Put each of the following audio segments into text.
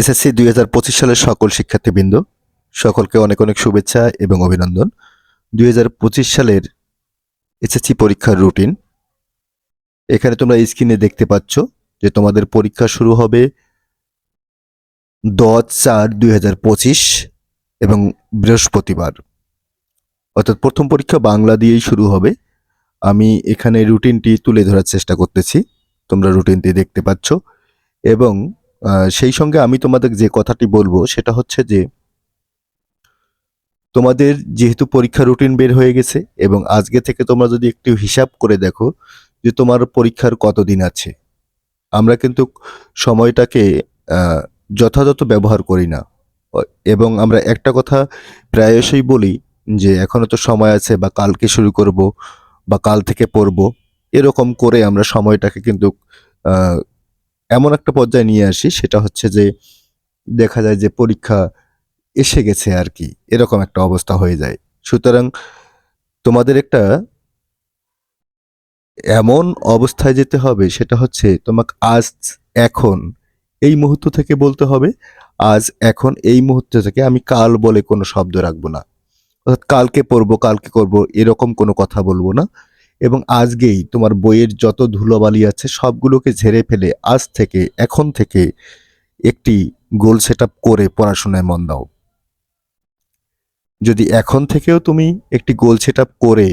SSC দুই হাজার পঁচিশ সালের সকল শিক্ষার্থীবৃন্দ, সকলকে অনেক অনেক শুভেচ্ছা এবং অভিনন্দন। দুই হাজার পঁচিশ সালের এসএসসি পরীক্ষার রুটিন। এখানে তোমরা স্ক্রিনে দেখতে পাচ্ছ যে তোমাদের পরীক্ষা শুরু হবে দশ চার দুই হাজার পঁচিশ এবং বৃহস্পতিবার। অর্থাৎ প্রথম পরীক্ষা বাংলা দিয়েই শুরু হবে। আমি এখানে রুটিনটি তুলে ধরার চেষ্টা করতেছি। তোমরা রুটিনটি দেখতে পাচ্ছ এবং সেই সঙ্গে আমি তোমাদের যে কথাটি বলব, সেটা হচ্ছে যে তোমাদের যেহেতু পরীক্ষা রুটিন বের হয়ে গেছে এবং আজকে থেকে তোমরা যদি একটু হিসাব করে দেখো যে তোমার পরীক্ষার কতদিন আছে। আমরা কিন্তু সময়টাকে যথাযথ ব্যবহার করি না। এবং আমরা একটা কথা প্রায়শই বলি যে এখনও তো সময় আছে বা কালকে শুরু করব বা কাল থেকে পড়ব, এরকম করে আমরা সময়টাকে কিন্তু এমন একটা পর্যায়ে নিয়ে আসি, সেটা হচ্ছে যে দেখা যায় যে পরীক্ষা এসে গেছে আর কি, এরকম একটা অবস্থা হয়ে যায়। সুতরাং তোমাদের একটা এমন অবস্থায় যেতে হবে, সেটা হচ্ছে তোমাকে আজ, এখন, এই মুহূর্ত থেকে বলতে হবে, আজ, এখন, এই মুহূর্ত থেকে আমি কাল বলে কোনো শব্দ রাখব না। অর্থাৎ কালকে পড়ব, কালকে করব, এরকম কোনো কথা বলব না। এবং আজকেই তোমার বইয়ের যত ধুলোবালি আছে সবগুলোকে ঝেড়ে ফেলে আজ থেকে, এখন থেকে একটি গোল সেট করে পড়াশোনায় মন দাও। যদি এখন থেকেও তুমি একটি গোল সেট করে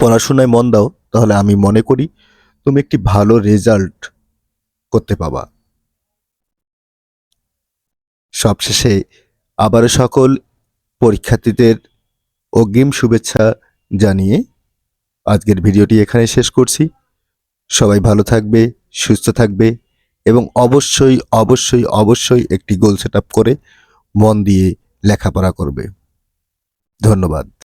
পড়াশোনায় মন দাও, তাহলে আমি মনে করি তুমি একটি ভালো রেজাল্ট করতে পাবা। সবশেষে আবারও সকল পরীক্ষার্থীদের অগ্রিম শুভেচ্ছা জানিয়ে আজকের ভিডিওটি এখানে শেষ করছি। সবাই ভালো থাকবে, সুস্থ থাকবে এবং অবশ্যই অবশ্যই অবশ্যই একটি গোল সেট করে মন দিয়ে লেখাপড়া করবে। ধন্যবাদ।